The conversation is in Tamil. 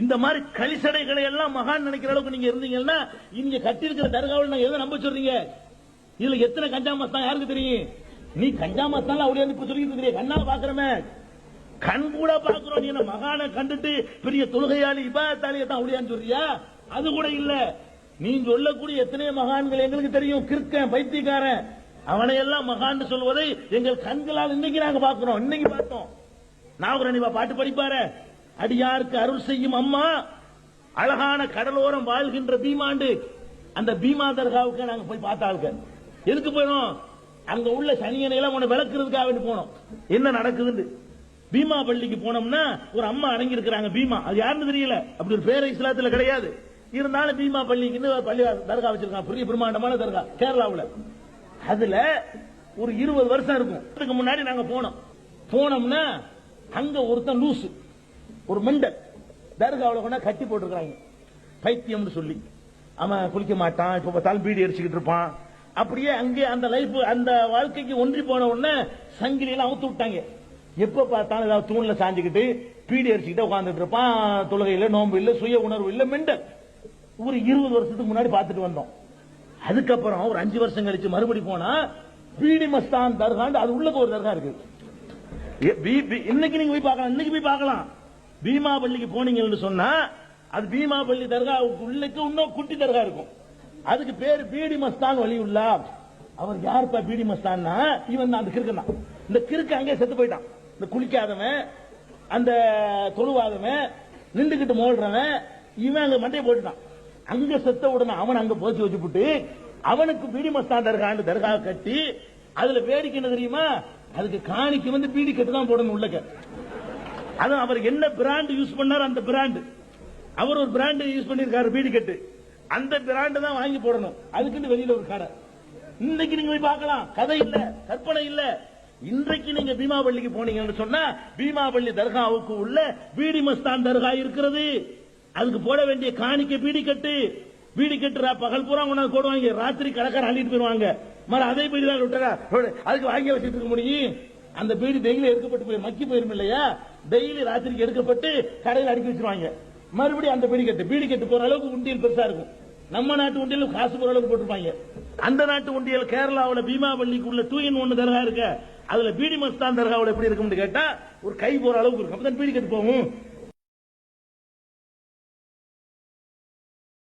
இந்த மாதிரி கலிசடைகளை எல்லாம் மகான் நினைக்கிற அளவுக்கு நீங்க இருந்தீங்கன்னா இங்க கட்டியிருக்கிற தர்காவில் நான் எதை நம்ப சொல்றீங்க? இதுல எத்தனை கஞ்சா மஸ்தான் யாருக்கு தெரியும்? நீ கஞ்சா மஸ்தான் அவளே இப்ப சொல்லிட்டு தெரியும் கண்ணால பாக்குறமே. கண் கூட பாக்குறோம். நீ என்ன மகானை கண்டுட்டு பெரிய தொழுகையாளி இபாத்தாளியை தான் அவளியான்னு சொல்றியா? அது கூட இல்ல. நீ சொல்லக்கூடிய எத்தனை மகான்கள் எங்களுக்கு தெரியும். கிறுக்கன் பைத்தியக்காரன். அவனை எல்லாம் மகான் சொல்வதை எங்கள் கண்களால் இன்னைக்கு நாங்க பாக்குறோம் இன்னைக்கு பார்த்தோம். நான் ஒரு பாட்டு படிப்பாரு. அடியாருக்கு அருள் செய்யும் அம்மா. அழகான கடலோரம் வாழ்கின்ற பீமாண்டு. அந்த பீமா தர்காவுக்கு நாங்க போய் பார்த்தாளுங்க எதுக்கு போயிடும் அங்க உள்ள சனியனையெல்லாம் உன்னை விளக்குறதுக்காக வேண்டி போனோம். என்ன நடக்குதுன்னு. பீமா பள்ளிக்கு போனோம்னா ஒரு அம்மா அடங்கியிருக்கிறாங்க பீமா. அது யாருன்னு தெரியல. அப்படி ஒரு பேர இஸ்லாத்துல கிடையாது. இருந்தாலும் பீமா பள்ளிக்குன்னு பள்ளி தர்கா வச்சிருக்காங்க. பெரிய பிரம்மாண்டமான தர்கா கேரளாவில். அதுல ஒரு இருபது வருஷம் இருக்கும். அதுக்கு முன்னாடி நாங்க போனோம். போனோம்னா அங்க ஒருத்தன் லூசு. ஒரு மெண்டல். தர்காவில் கொண்டா கட்டி போட்டிருக்காங்க பைத்தியம்னு சொல்லி. அவன் குளிக்க மாட்டான் இப்ப பார்த்தாலும் பீடி அடிச்சுக்கிட்டு இருப்பான். அப்படியே அங்கே அந்த லைஃப் அந்த வாழ்க்கைக்கு ஒன்றி போன உடனே சங்கிலியெல்லாம் அவுத்து விட்டாங்க. எப்ப பார்த்தாலும் ஏதாவது தூண்ல சாஞ்சுக்கிட்டு பீடி அடிச்சுக்கிட்டு உட்கார்ந்துட்டு இருப்பான். தொழுகையில நோன்பு இல்ல சுய உணர்வு இல்ல மெண்டல். ஒரு இருபது வருஷத்துக்கு முன்னாடி பார்த்துட்டு வந்தோம். அதுக்கப்புறம் ஒரு அஞ்சு வருஷம் கழிச்சு மறுபடி போனா பீடி மஸ்தான் தர்காண்டு அது உள்ளக்கு ஒரு தர்கா இருக்கு. ஏ, இன்னைக்கு நீங்க போய் பார்க்கலாம் இன்னைக்கு போய் பார்க்கலாம். பீமாபள்ளிக்கு போனீங்கன்னு சொன்னா அது பீமாபள்ளி தர்காவுக்கு உள்ளக்கு இன்னும் குட்டி தர்கா இருக்கும். அதுக்கு பேரு பீடி மஸ்தான் வலியுல்லா அவர் யாருப்பா பீடி மஸ்தான்னா இவன் தான் அந்த கிறுக்கன் தான். இந்த கிறுக்கு அங்கே செத்து போயிட்டான். இந்த குளிக்காதவன் அந்த தொழுவாதவன் நின்றுகிட்டு மோடுறவன் இவன் அங்க மண்டையை போட்டுட்டான். அங்க செத்த உடனே அவன் அங்க போச்சு வச்சுப்புட்டு அவனுக்கு பீடி மஸ்தான் தர்கான்னு தர்கா கட்டி அதுல வேடிக்கை என்ன தெரியுமா? அதுக்கு காணிக்கு வந்து பீடி கட்டு தான் போடணும் உள்ளக்க. அது அவர் என்ன பிராண்ட் யூஸ் பண்ணார் அந்த பிராண்ட் அவர் ஒரு பிராண்ட் யூஸ் பண்ணிருக்காரு பீடி கட்டு. அந்த பிராண்ட் தான் வாங்கி போடணும். அதுக்குன்னு வெளியில ஒரு கடை. இன்னைக்கு நீங்க போய் பார்க்கலாம். கதை இல்ல கற்பனை இல்ல. இன்றைக்கு நீங்க பீமாபள்ளிக்கு போனீங்கன்னு சொன்னா பீமாபள்ளி தர்காவுக்கு உள்ள பீடி மஸ்தான் தர்கா இருக்கிறது. அதுக்கு போட வேண்டிய காணிக்க பீடி கட்டு. பீடி கட்டுறா பகல் பூரா கொண்டாந்து போடுவாங்க. ராத்திரி கடைக்கார அள்ளிட்டு போயிருவாங்க. மறு அதே பீடி தான் விட்டுறா அதுக்கு வாங்கி வச்சுட்டு இருக்க முடியும். அந்த பீடி டெய்லி எடுக்கப்பட்டு போய் மக்கி போயிரும் இல்லையா? டெய்லி ராத்திரிக்கு எடுக்கப்பட்டு கடையில் அடுக்கி வச்சிருவாங்க. மறுபடியும் அந்த பீடி கட்டு. பீடி கட்டு போற அளவுக்கு உண்டியல் பெருசா இருக்கும். நம்ம நாட்டு உண்டியல் காசு போற அளவுக்கு போட்டிருப்பாங்க. அந்த நாட்டு உண்டியல் கேரளாவுல பீமாவள்ளிக்கு உள்ள டூ இன் ஒன்னு தர்கா இருக்க. அதுல பீடி மஸ்தான் தர்காவுல எப்படி இருக்கும்னு கேட்டா ஒரு கை போற அளவுக்கு இருக்கும். அப்பதான் பீடி கட்டு போகும்.